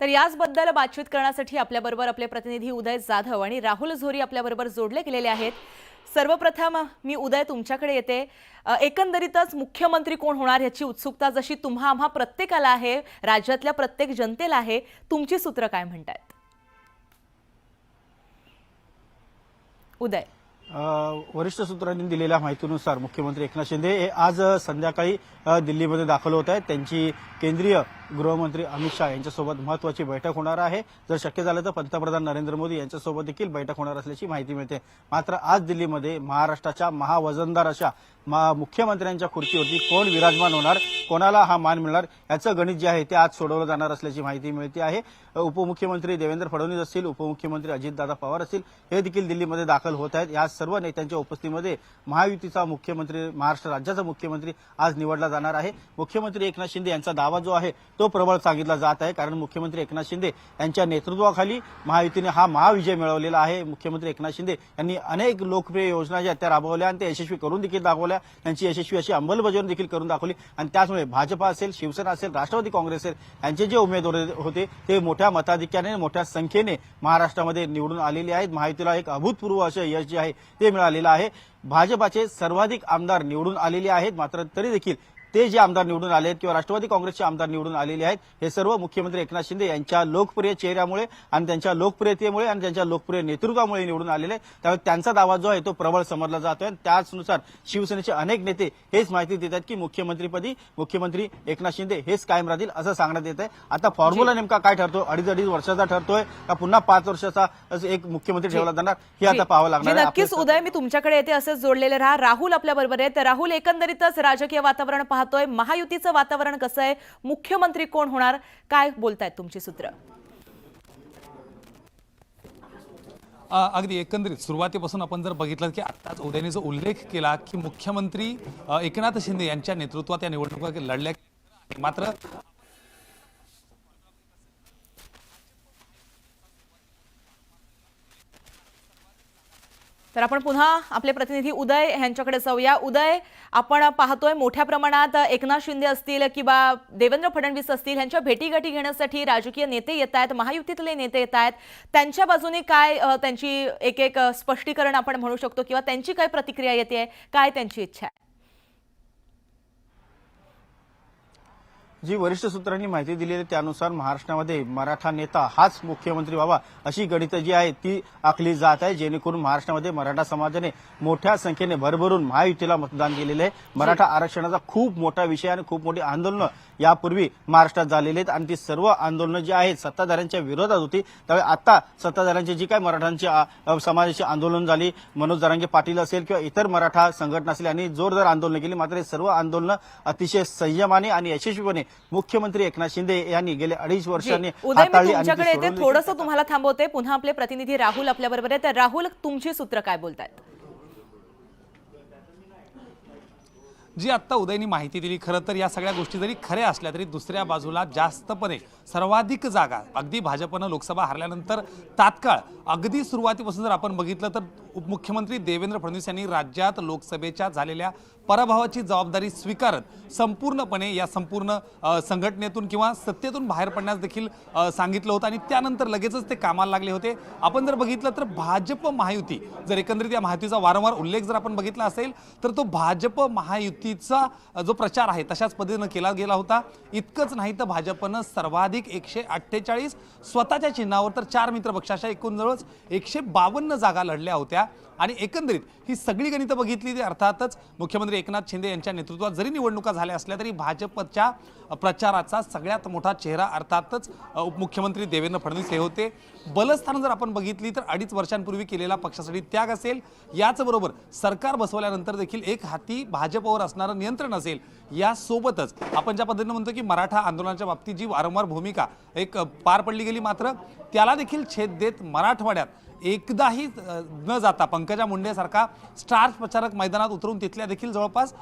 तर याचबद्दल बातचीत करण्यासाठी आपल्याबरोबर आपले प्रतिनिधी उदय जाधव आणि राहुल झोरी आपल्याबरोबर जोडले गेलेले आहेत. सर्वप्रथम मी उदय तुमच्याकडे येते. एकंदरीतच मुख्यमंत्री कोण होणार याची उत्सुकता जशी तुम्हा आम्हा प्रत्येकाला आहे राज्यातल्या प्रत्येक जनतेला आहे तुमची सूत्र काय म्हणतायत? उदय. वरिष्ठ सूत्रांनी दिलेल्या माहितीनुसार मुख्यमंत्री एकनाथ शिंदे हे आज संध्याकाळी दिल्लीमध्ये दाखल होत आहेत. त्यांची केंद्रीय गृहमंत्री अमित शहा यांच्यासोबत महत्वाची बैठक होणार आहे. जर शक्य झालं तर पंतप्रधान नरेंद्र मोदी यांच्यासोबत देखील बैठक होणार असल्याची माहिती मिळते. मात्र आज दिल्लीमध्ये महाराष्ट्राच्या महावजनदार अशा मा- मुख्यमंत्र्यांच्या खुर्चीवरती कोण विराजमान होणार कोणाला हा मान मिळणार याचं गणित जे आहे ते आज सोडवलं जाणार असल्याची माहिती मिळते आहे. उपमुख्यमंत्री देवेंद्र फडणवीस असतील उपमुख्यमंत्री अजितदादा पवार असतील हे देखील दिल्लीमध्ये दाखल होत आहेत. या सर्व नेत्यांच्या उपस्थितीमध्ये महायुतीचा मुख्यमंत्री महाराष्ट्र राज्याचा मुख्यमंत्री आज निवडला जाणार आहे. मुख्यमंत्री एकनाथ शिंदे यांचा दावा जो आहे तो प्रबळ सांगितला जात आहे. कारण मुख्यमंत्री एकनाथ शिंदे यांच्या नेतृत्वाखाली महायुतीने हा महाविजय मिळवलेला आहे. मुख्यमंत्री एकनाथ शिंदे यांनी अनेक लोकप्रिय योजना ज्या त्या राबवल्या आणि त्या यशस्वी करून देखील दाखवल्या. त्यांची यशस्वी अशी अंमलबजावणी देखील करून दाखवली. आणि त्याचमुळे भाजपा असेल शिवसेना असेल राष्ट्रवादी काँग्रेस असेल यांचे जे उमेदवार होते ते मोठ्या मताधिक्याने मोठ्या संख्येने महाराष्ट्रामध्ये निवडून आलेले आहेत. महायुतीला एक अभूतपूर्व असं यश जे आहे ते मिळालेलं आहे. भाजपाचे सर्वाधिक आमदार निवडून आलेले आहेत. मात्र तरी देखील ते जे आमदार निवडून आले आहेत किंवा राष्ट्रवादी काँग्रेसचे आमदार निवडून आलेले आहेत हे सर्व मुख्यमंत्री एकनाथ शिंदे यांच्या लोकप्रिय चेहऱ्यामुळे आणि त्यांच्या लोकप्रियतेमुळे आणि त्यांच्या लोकप्रिय नेतृत्वामुळे निवडून आलेले आहेत. त्यामुळे त्यांचा दावा जो आहे तो प्रबळ समजला जातोय आणि त्याचनुसार शिवसेनेचे अनेक नेते हेच माहिती देत आहेत की मुख्यमंत्रीपदी मुख्यमंत्री एकनाथ शिंदे हेच कायम राहतील असं सांगण्यात येत आहे आता फॉर्म्युला नेमका काय ठरतो अडीच अडीच वर्षाचा ठरतोय का पुन्हा पाच वर्षाचा एक मुख्यमंत्री ठेवला जाणार? हे आता पाहावं लागणार नक्कीच. उदय मी तुमच्याकडे येते असेच जोडलेले राहा. राहुल आपल्या बरोबर आहे तर राहुल एकंदरीतच राजकीय वातावरण पाहतोय. महायुतीचं वातावरण कसं आहे? मुख्यमंत्री कोण होणार? काय बोलतायत तुमची सूत्र? अगदी एकंदरीत सुरुवातीपासून आपण जर बघितलं की आत्ताच उदयने जो उल्लेख केला की मुख्यमंत्री एकनाथ शिंदे यांच्या नेतृत्वात या निवडणुका लढल्या. मात्र तर आपण पुन्हा आपले प्रतिनिधी उदय यांच्याकडे जाऊया. उदय आपण पाहतोय मोठ्या प्रमाणात एकनाथ शिंदे असतील किंवा देवेंद्र फडणवीस असतील यांच्या भेटीगाठी घेण्यासाठी राजकीय नेते येत आहेत महायुतीतले नेते येत आहेत. त्यांच्या बाजूने काय त्यांची एक एक स्पष्टीकरण आपण म्हणू शकतो किंवा त्यांची काय प्रतिक्रिया येते काय त्यांची इच्छा आहे? जी वरिष्ठ सूत्रांनी माहिती दिली आहे त्यानुसार महाराष्ट्रामध्ये मराठा नेता हाच मुख्यमंत्री व्हावा अशी गणितं जी आहे ती आखली जात आहे. जेणेकरून महाराष्ट्रामध्ये मराठा समाजाने मोठ्या संख्येने भरभरून महायुतीला मतदान केलेलं आहे. मराठा आरक्षणाचा खूप मोठा विषय आणि खूप मोठी आंदोलनं यापूर्वी महाराष्ट्रात झालेली आहेत. आणि ती सर्व आंदोलनं जी आहेत सत्ताधाऱ्यांच्या विरोधात होती. त्यावेळी आता सत्ताधाऱ्यांची जी काय मराठांची समाजाची आंदोलन झाली मनोज जरांगे पाटील असेल किंवा इतर मराठा संघटना असेल यांनी जोरदार आंदोलनं केली. मात्र हे सर्व आंदोलनं अतिशय संयमाने आणि यशस्वीपणे मुख्यमंत्री एकनाथ शिंदे यांनी गेल्या अडीच वर्षांनी तुमच्याकडे. थोडंसं तुम्हाला थांबवते. पुन्हा आपले प्रतिनिधी राहुल आपल्या बरोबर आहे तर राहुल तुमची सूत्र काय बोलतायत? जी आत्ता उदयनी माहिती दिली खरं तर या सगळ्या गोष्टी जरी खऱ्या असल्या तरी दुसऱ्या बाजूला जास्तपणे सर्वाधिक जागा अगदी भाजपनं लोकसभा हरल्यानंतर तात्काळ अगदी सुरुवातीपासून जर आपण बघितलं तर उपमुख्यमंत्री देवेंद्र फडणवीस यांनी राज्यात लोकसभेच्या झालेल्या पराभवाची जबाबदारी स्वीकारत संपूर्णपणे या संपूर्ण संघटनेतून किंवा सत्तेतून बाहेर पडण्यास देखील सांगितलं होतं आणि त्यानंतर लगेचच ते कामाला लागले होते. आपण जर बघितलं तर भाजप महायुती जर एकंदरीत या महायुतीचा वारंवार उल्लेख जर आपण बघितला असेल तर तो भाजप महायुती युतीचा जो प्रचार आहे तशाच पद्धतीनं केला गेला होता. इतकंच नाही तर भाजपनं सर्वाधिक एकशे अठ्ठेचाळीस स्वतःच्या चिन्हावर तर चार मित्र पक्षाच्या एकूण जवळच एकशे बावन्न जागा लढल्या होत्या. आणि एकंदरीत ही सगळी गणितं बघितली ती अर्थातच मुख्यमंत्री एकनाथ शिंदे यांच्या नेतृत्वात जरी निवडणुका झाल्या असल्या तरी भाजपच्या प्रचाराचा सगळ्यात मोठा चेहरा अर्थातच उपमुख्यमंत्री देवेंद्र फडणवीस हे होते. बलस्थानं जर आपण बघितली तर अडीच वर्षांपूर्वी केलेला पक्षासाठी त्याग असेल. याचबरोबर सरकार बसवल्यानंतर देखील एक हाती भाजपवर असणारं नियंत्रण असेल यासोबतच आपण ज्या पद्धतीनं म्हणतो की मराठा आंदोलनाच्या बाबतीत जी वारंवार भूमिका एक पार पडली गेली मात्र त्याला देखील छेद देत मराठवाड्यात एकदाही न जाता पंकजा मुंडेसारखा स्टार प्रचारक मैदानात उतरून तिथल्या देखील जवळपास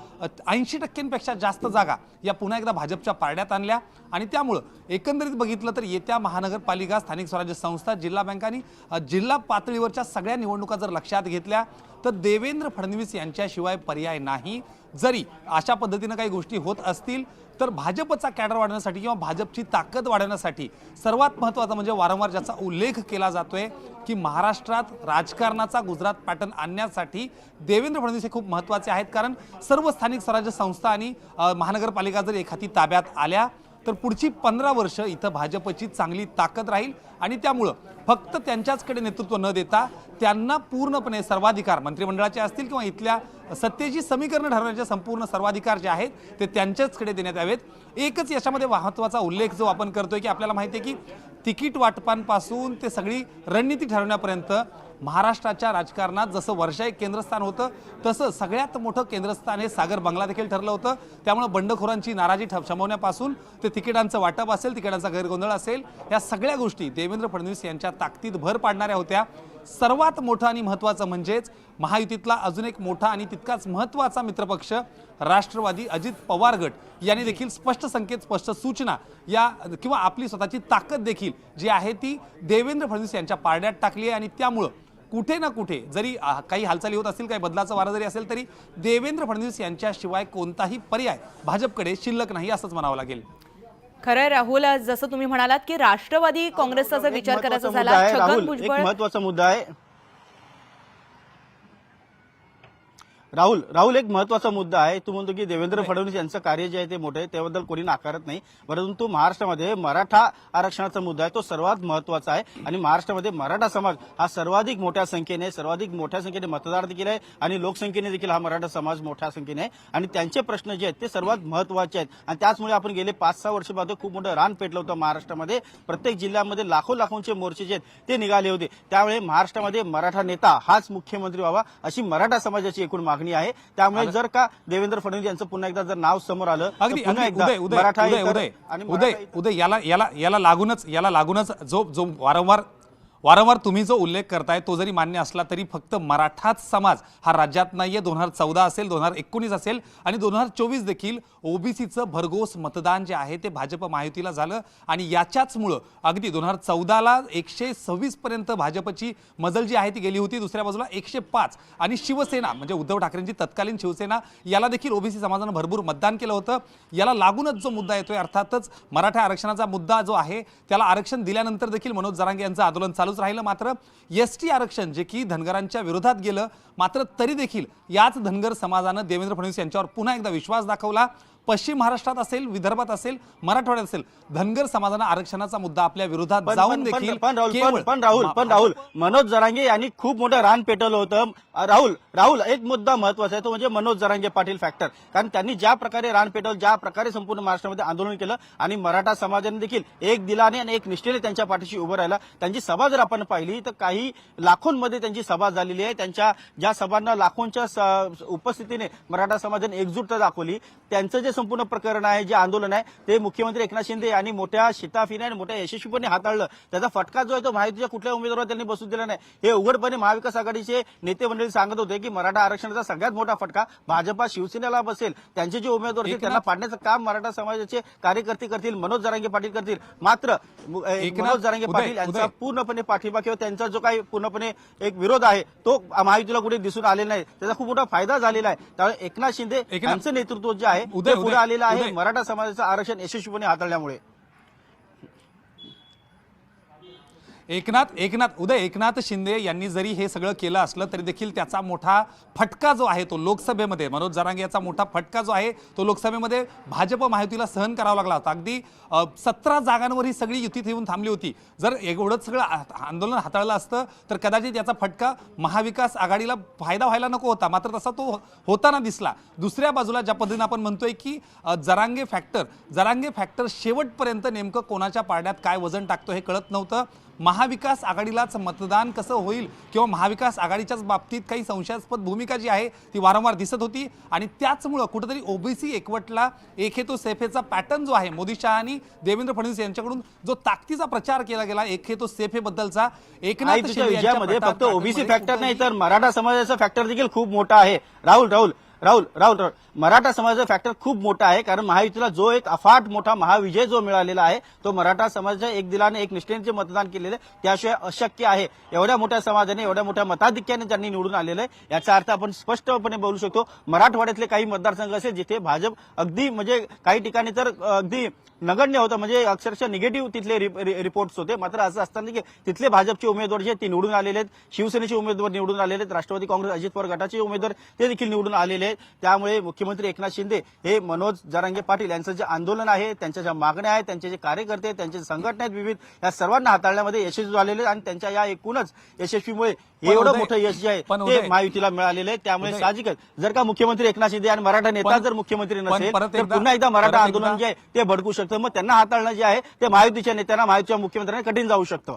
ऐंशी टक्क्यांपेक्षा जास्त जागा या पुन्हा एकदा भाजपच्या पारड्यात आणल्या. आणि त्यामुळं एकंदरीत बघितलं तर येत्या महानगरपालिका स्थानिक स्वराज्य संस्था जिल्हा बँक आणि जिल्हा पातळीवरच्या सगळ्या निवडणुका जर लक्षात घेतल्या तर देवेंद्र फडणवीस यांच्याशिवाय पर्याय नाही. जरी अशा पद्धतीनं काही गोष्टी होत असतील तर भाजपचा कॅडर वाढवण्यासाठी किंवा भाजपची ताकद वाढवण्यासाठी सर्वात महत्त्वाचा म्हणजे वारंवार ज्याचा उल्लेख केला जातोय की महाराष्ट्रात राजकारणाचा गुजरात पॅटर्न आणण्यासाठी देवेंद्र फडणवीस हे खूप महत्त्वाचे आहेत. कारण सर्व स्थानिक स्वराज्य संस्था आणि महानगरपालिका जर एखादी ताब्यात आल्या तर पुढची पंधरा वर्ष इथं भाजपची चांगली ताकद राहील आणि त्यामुळं फक्त त्यांच्याचकडे नेतृत्व न देता त्यांना पूर्णपणे सर्वाधिकार मंत्रिमंडळाचे असतील किंवा इथल्या सत्तेची समीकरणं ठरवण्याचे संपूर्ण सर्वाधिकार जे आहेत ते त्यांच्याचकडे देण्यात यावेत. एकच याच्यामध्ये महत्त्वाचा उल्लेख जो आपण करतोय की आपल्याला माहिती आहे की तिकीट वाटपांपासून ते सगळी रणनीती ठरवण्यापर्यंत महाराष्ट्राच्या राजकारणात जसं वर्षा एक केंद्रस्थान होतं तसं सगळ्यात मोठं केंद्रस्थान हे सागर बंगला देखील ठरलं होतं. त्यामुळे बंडखोरांची नाराजी ठ- शमवण्यापासून ते तिकिटांचं वाटप असेल तिकिटांचा गैरगोंधळ असेल या सगळ्या गोष्टी देवेंद्र फडणवीस यांच्या ताकदीत भर पाडणाऱ्या होत्या. सर्वात मोठं आणि महत्त्वाचं म्हणजेच महायुतीतला अजून एक मोठा आणि तितकाच महत्त्वाचा मित्रपक्ष राष्ट्रवादी अजित पवार गट. यांनी देखील स्पष्ट संकेत स्पष्ट सूचना या किंवा आपली स्वतःची ताकद देखील जी आहे ती देवेंद्र फडणवीस यांच्या पारड्यात टाकली आहे आणि त्यामुळं कुठे ना कुठे जरी काही हालचाली होत असतील काही बदलाचा वारा जरी असेल तरी देवेंद्र फडणवीस यांच्याशिवाय कोणताही पर्याय भाजपकडे शिल्लक नाही असंच म्हणावं लागेल. खरंय राहुल जसं तुम्ही म्हणालात की राष्ट्रवादी काँग्रेसचा जर विचार करायचा झाला महत्त्वाचा मुद्दा आहे. राहुल राहुल एक महत्त्वाचा मुद्दा आहे. तू म्हणतो की देवेंद्र फडणवीस यांचं कार्य जे आहे ते मोठं आहे त्याबद्दल कोणी नाकारत नाही. परंतु महाराष्ट्रामध्ये मराठा आरक्षणाचा मुद्दा आहे तो सर्वात महत्त्वाचा आहे. आणि महाराष्ट्रामध्ये मराठा समाज हा सर्वाधिक मोठ्या संख्येने सर्वाधिक मोठ्या संख्येने मतदार देखील आहे आणि लोकसंख्येने देखील हा मराठा समाज मोठ्या संख्येने आहे. आणि त्यांचे प्रश्न जे आहेत ते सर्वात महत्त्वाचे आहेत. आणि त्याचमुळे आपण गेले पाच सहा वर्ष पाहतो खूप मोठं रान पेटलं होतं महाराष्ट्रामध्ये. प्रत्येक जिल्ह्यामध्ये लाखो लाखोंचे मोर्चे जे आहेत ते निघाले होते. त्यामुळे महाराष्ट्रामध्ये मराठा नेता हाच मुख्यमंत्री व्हावा अशी मराठा समाजाची एकूण मागणी आहे. त्यामुळे जर का देवेंद्र फडणवीस यांचं पुन्हा एकदा जर नाव समोर आलं उदय उदय उदय उदय. उदय याला याला याला लागूनच याला लागूनच जो जो वारंवार वारंवार तुम्ही जो उल्लेख करताय तो जरी मान्य असला तरी फक्त मराठाच समाज हा राज्यात नाहीये. दोन हजार चौदा असेल दोन हजार एकोणीस असेल आणि दोन हजार चोवीस देखील ओबीसीचं भरघोस मतदान जे आहे ते भाजप महायुतीला झालं. आणि याच्याचमुळं अगदी दोन हजार चौदाला एकशे सव्वीस पर्यंत भाजपची मजल जी आहे ती गेली होती दुसऱ्या बाजूला एकशे पाच. आणि शिवसेना म्हणजे उद्धव ठाकरेंची तत्कालीन शिवसेना याला देखील ओबीसी समाजानं भरपूर मतदान केलं होतं. याला लागूनच जो मुद्दा येतोय अर्थातच मराठा आरक्षणाचा मुद्दा जो आहे त्याला आरक्षण दिल्यानंतर देखील मनोज जरांगे यांचं आंदोलन चालू चालूच राहिलं मात्र एस टी आरक्षण जे की धनगरांच्या विरोधात गेलं मात्र तरी देखील याच धनगर समाजानं देवेंद्र फडणवीस यांच्यावर पुन्हा एकदा विश्वास दाखवला. पश्चिम महाराष्ट्रात असेल विदर्भात असेल मराठवाड्यात असेल धनगर समाजानं आरक्षणाचा मुद्दा आपल्या विरोधात जाऊन देखील पण राहुल पण- राहुल पण राहुल मनोज जरांगे यांनी खूप मोठं रान पेटवलं होतं. राहुल राहुल एक मुद्दा महत्त्वाचा आहे तो म्हणजे मनोज जरांगे पाटील फॅक्टर कारण त्यांनी ज्या प्रकारे रान पेटवलं ज्या प्रकारे संपूर्ण महाराष्ट्रामध्ये आंदोलन केलं आणि मराठा समाजाने देखील एक दिलाने आणि एक निष्ठेने त्यांच्या पाठीशी उभं राहिला. त्यांची सभा जर आपण पाहिली तर काही लाखोंमध्ये त्यांची सभा झालेली आहे. त्यांच्या ज्या सभांना लाखोंच्या उपस्थितीने मराठा समाजाने एकजूटता दाखवली त्यांचं जे संपूर्ण प्रकरण आहे जे आंदोलन आहे ते मुख्यमंत्री एकनाथ शिंदे यांनी मोठ्या शिताफीने आणि मोठ्या यशस्वीपणे हाताळलं. त्याचा फटका जो आहे तो महायुतीच्या कुठल्या उमेदवाराला त्यांनी बसू दिला नाही. हे उघडपणे महाविकास आघाडीचे नेते मंडळी सांगत होते की मराठा आरक्षणाचा सगळ्यात मोठा फटका भाजपा शिवसेनेला बसेल. त्यांचे जे उमेदवार आहेत त्यांना पाडण्याचं काम मराठा समाजाचे कार्यकर्ते करतील मनोज जरांगे पाटील करतील. मात्र मनोज जरांगे पाटील यांचा. पूर्णपणे पाठिंबा किंवा त्यांचा जो काही पूर्णपणे एक विरोध आहे तो महायुतीला कुठे दिसून आलेला नाही. त्याचा खूप मोठा फायदा झालेला आहे. त्यामुळे एकनाथ शिंदे यांचं नेतृत्व जे आहे उदय- पुढे आलेलं आहे. मराठा समाजाचं आरक्षण यशस्वीपणे हाताळल्यामुळे एकनाथ एकनाथ उदय एकनाथ शिंदे यांनी जरी हे सगळं केलं असलं तरी देखील त्याचा मोठा फटका जो आहे तो लोकसभेमध्ये मनोज जरांगे याचा मोठा फटका जो आहे तो लोकसभेमध्ये भाजप महायुतीला सहन करावा लागला होता. अगदी सतरा जागांवर ही सगळी युती येऊन थांबली होती. जर एवढंच सगळं आंदोलन हाताळलं असतं तर कदाचित याचा फटका महाविकास आघाडीला फायदा व्हायला नको होता. मात्र तसा तो हो, होताना दिसला. दुसऱ्या बाजूला ज्या पद्धतीनं आपण म्हणतोय की जरांगे फॅक्टर जरांगे फॅक्टर शेवटपर्यंत नेमकं कोणाच्या पारड्यात काय वजन टाकतो हे कळत नव्हतं. महाविकास आघाडीलाच मतदान कसं होईल किंवा महाविकास आघाडीच्याच बाबतीत काही संशयास्पद भूमिका जी आहे ती वारंवार दिसत होती. आणि त्याचमुळं कुठेतरी ओबीसी एकवटला एक हेतू सेफेचा पॅटर्न जो आहे मोदी शहा आणि देवेंद्र फडणवीस यांच्याकडून जो ताकदीचा प्रचार केला गेला एक हेतू सेफेबद्दलचा एकनाथ फक्त ओबीसी फॅक्टर नाही कुठेतरी- तर मराठा समाजाचा फॅक्टर देखील खूप मोठा आहे. राहुल राहुल राहुल राहुल राहुल. मराठा समाजाचा फॅक्टर खूप मोठा आहे कारण महायुतीला जो एक अफाट मोठा महाविजय जो मिळालेला आहे तो मराठा समाजाच्या एक दिलाने एक निष्ठेने जे मतदान केलेलं आहे त्याशिवाय अशक्य आहे. एवढ्या मोठ्या समाजाने एवढ्या मोठ्या मताधिक्याने त्यांनी निवडून आलेलं आहे याचा अर्थ आपण स्पष्टपणे बोलू शकतो मराठवाड्यातले काही मतदारसंघ असे जिथे भाजप अगदी म्हणजे काही ठिकाणी तर अगदी नगण्य होतं. म्हणजे अक्षरशः निगेटिव्ह तिथले रिपोर्ट्स होते. मात्र असं असताना की तिथले भाजपचे उमेदवार जे ते निवडून आलेले आहेत. शिवसेनेचे उमेदवार निवडून आलेले आहेत. राष्ट्रवादी काँग्रेस अजित पवार गटाचे उमेदवार ते देखील निवडून आलेले आहेत. त्यामुळे मुख्यमंत्री एकनाथ शिंदे हे मनोज जरांगे पाटील यांचं जे आंदोलन आहे त्यांच्या ज्या मागण्या आहेत त्यांचे जे कार्यकर्ते आहेत, त्यांचे संघटना आहेत विविध या सर्वांना हाताळण्यामध्ये यशस्वी झालेले आहेत. आणि त्यांच्या या एकूणच यशस्वीमुळे एवढं मोठं यश जे आहे पण ते उदय- महायुतीला मिळालेलं आहे. त्यामुळे उदय- साहजिकच. जर का मुख्यमंत्री एकनाथ शिंदे आणि मराठा नेता पण- जर मुख्यमंत्री पण नसेल परत तर एकदा- पुन्हा एकदा मराठा परत आंदोलन एकदा- जे आहे ते भडकू शकतं. मग त्यांना हाताळणं जे आहे ते महायुतीच्या नेत्यांना महायुतीच्या मुख्यमंत्र्यांना कठीण जाऊ शकतं.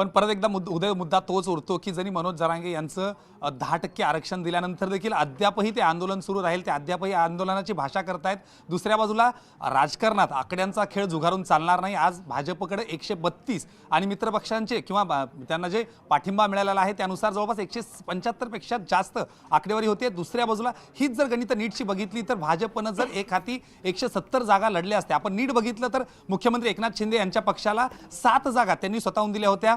पण परत एकदा मुद्द- उदय मुद्दा तोच उरतो की जरी मनोज जरांगे यांचं दहा टक्के आरक्षण दिल्यानंतर देखील अद्यापही ते आंदोलन सुरू राहील ते अद्यापही आंदोलनाची भाषा करतायत. दुसऱ्या बाजूला राजकारणात आकड्यांचा खेळ झुगारून चालणार नाही. आज भाजपकडे एकशे बत्तीस आणि मित्रपक्षांचे किंवा बा- त्यांना जे पाठिंबा मिळालेला आहे त्यानुसार जवळपास एकशे पंच्याहत्तरपेक्षा जास्त आकडेवारी होते. दुसऱ्या बाजूला हीच जर गणितं नीटची बघितली तर भाजपनं जर एक हाती एकशे सत्तर जागा लढल्या असत्या. आपण नीट बघितलं तर मुख्यमंत्री एकनाथ शिंदे यांच्या पक्षाला सात जागा त्यांनी स्वतःहून दिल्या होत्या.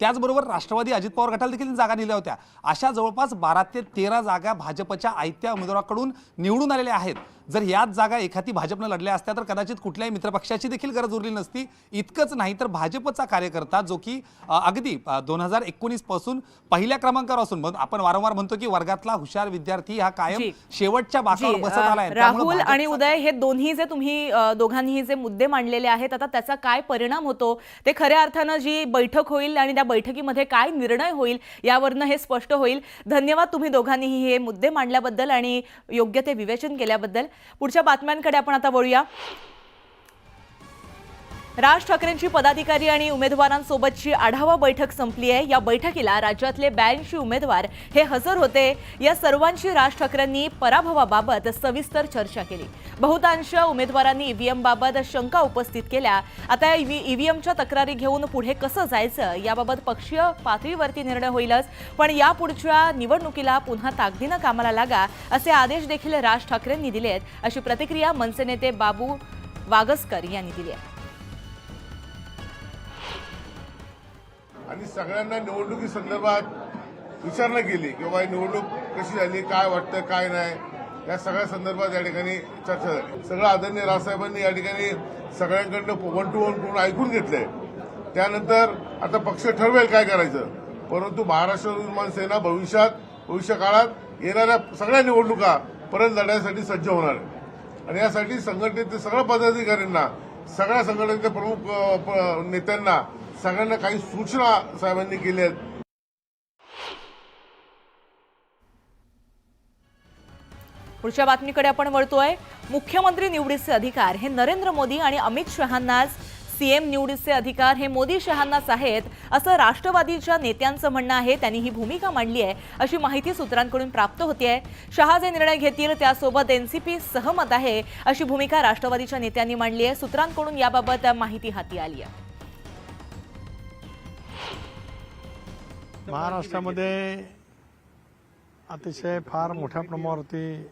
त्याचबरोबर राष्ट्रवादी अजित पवार गटाला देखील जागा दिल्या होत्या. अशा जवळपास बारा ते तेरा जागा भाजपच्या आयत्या उमेदवाराकडून निवडून आलेल्या आहेत. जर याच जागा एखादी भाजपनं लढल्या असत्या तर कदाचित कुठल्याही मित्रपक्षाची देखील गरज उरली नसती. इतकंच नाही तर भाजपचा कार्यकर्ता जो की अगदी दोन हजार एकोणीसपासून पहिल्या क्रमांकावर असून आपण वारंवार म्हणतो की वर्गातला हुशार विद्यार्थी हा कायम. शेवटच्या बाकावर बसत आलाय राहुल आणि उदय हे दोन्ही जे तुम्ही दोघांनीही जे मुद्दे मांडलेले आहेत आता त्याचा काय परिणाम होतो? ते खऱ्या अर्थानं जी बैठक होईल आणि त्या बैठकीमध्ये काय निर्णय होईल यावरनं हे स्पष्ट होईल. धन्यवाद तुम्ही दोघांनीही हे मुद्दे मांडल्याबद्दल आणि योग्य ते विवेचन केल्याबद्दल. पुढच्या बातम्यांकडे आपण आता वळूया. राज ठाकरेंची पदाधिकारी आणि उमेदवारांसोबतची आढावा बैठक संपली आहे. या बैठकीला राज्यातले ब्याऐंशी उमेदवार हे हजर होते. या सर्वांशी राज ठाकरेंनी पराभवाबाबत सविस्तर चर्चा केली. बहुतांश उमेदवारांनी ईव्हीएमबाबत शंका उपस्थित केल्या. आता ईव्हीएमच्या तक्रारी घेऊन पुढे कसं जायचं याबाबत पक्षीय पातळीवरती निर्णय होईलच. पण यापुढच्या निवडणुकीला पुन्हा ताकदीनं कामाला लागा असे आदेश देखील राज ठाकरेंनी दिले आहेत अशी प्रतिक्रिया मनसे नेते बाबू वागसकर यांनी दिली आहे. आणि सगळ्यांना निवडणुकी संदर्भात विचारणा केली की बाबा निवडणूक कशी झाली काय वाटतं काय नाही या सगळ्या संदर्भात या ठिकाणी चर्चा झाली. सगळं आदरणीय रावसाहेबांनी या ठिकाणी सगळ्यांकडनं वन टू वन करून ऐकून घेतलंय. त्यानंतर आता पक्ष ठरवेल काय करायचं. परंतु महाराष्ट्र निर्माण सेना भविष्यात भविष्य काळात येणाऱ्या सगळ्या निवडणुका परत लढण्यासाठी सज्ज होणार आणि यासाठी संघटनेतील सगळ्या पदाधिकाऱ्यांना सगळ्या संघटनेच्या प्रमुख प- नेत्यांना सगळ्यांना काही सूचना साहेबांनी केल्या आहेत. पुढच्या बातमीकडे आपण वळतोय. मुख्यमंत्री निवडीचे अधिकार हे नरेंद्र मोदी आणि अमित शहांनाच सीएम निवडीचे अधिकार हे मोदी शहांनाच आहेत असं राष्ट्रवादीच्या नेत्यांचं म्हणणं आहे. त्यांनी ही भूमिका मांडली आहे अशी माहिती सूत्रांकडून प्राप्त होते शहा जे निर्णय घेतील त्यासोबत एनसीपी सहमत आहे अशी भूमिका राष्ट्रवादीच्या नेत्यांनी मांडली आहे. सूत्रांकडून याबाबत माहिती हाती आली आहे. महाराष्ट्रामध्ये अतिशय फार मोठ्या प्रमाणावरती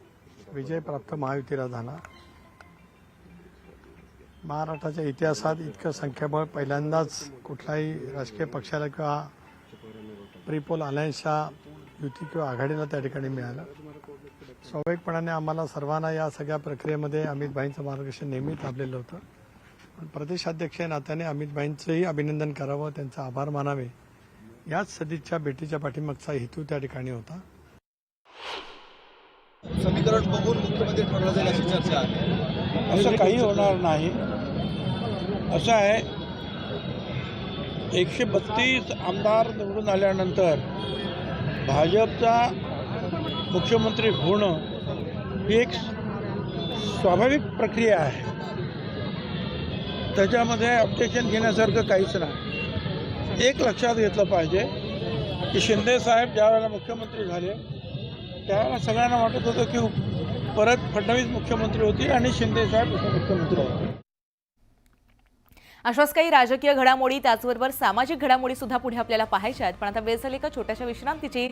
विजय प्राप्त महायुतीला झाला. महाराष्ट्राच्या इतिहासात इतकं संख्याबळ पहिल्यांदाच कुठल्याही राजकीय पक्षाला किंवा प्रिपोल अलायन्सच्या युती किंवा आघाडीला त्या ठिकाणी मिळालं. स्वाभाविकपणाने आम्हाला सर्वांना या सगळ्या प्रक्रियेमध्ये अमितभाईंचं मार्गदर्शन नेहमीच लाभलेलं होतं. पण प्रदेशाध्यक्ष नात्याने अमितभाईंचंही अभिनंदन करावं त्यांचा आभार मानावे याच सदिच्छा भेटीच्या पाठीमागचा हेतू त्या ठिकाणी होता. समीकरण बघून मुख्यमंत्री ठरवलं जाईल अशी चर्चा आहे. असं काही होणार नाही. असं आहे एकशे बत्तीस आमदार निवडून आल्यानंतर भाजपचा मुख्यमंत्री होणं ही एक स्वाभाविक प्रक्रिया आहे. त्याच्यामध्ये ऑब्जेक्शन घेण्यासारखं काहीच नाही. एक लक्षात घेतलं पाहिजे की शिंदे साहेब ज्यावेळेला मुख्यमंत्री झाले त्यावेळेला सगळ्यांना वाटत होतं की परत फडणवीस मुख्यमंत्री होतील आणि शिंदे साहेब उपमुख्यमंत्री होते अशाच काही राजकीय घडामोडी त्याचबरोबर सामाजिक घडामोडी सुद्धा पुढे आपल्याला पाहायच्या आहेत. पण आता वेळ झाली का छोट्याशा विश्रांतीची?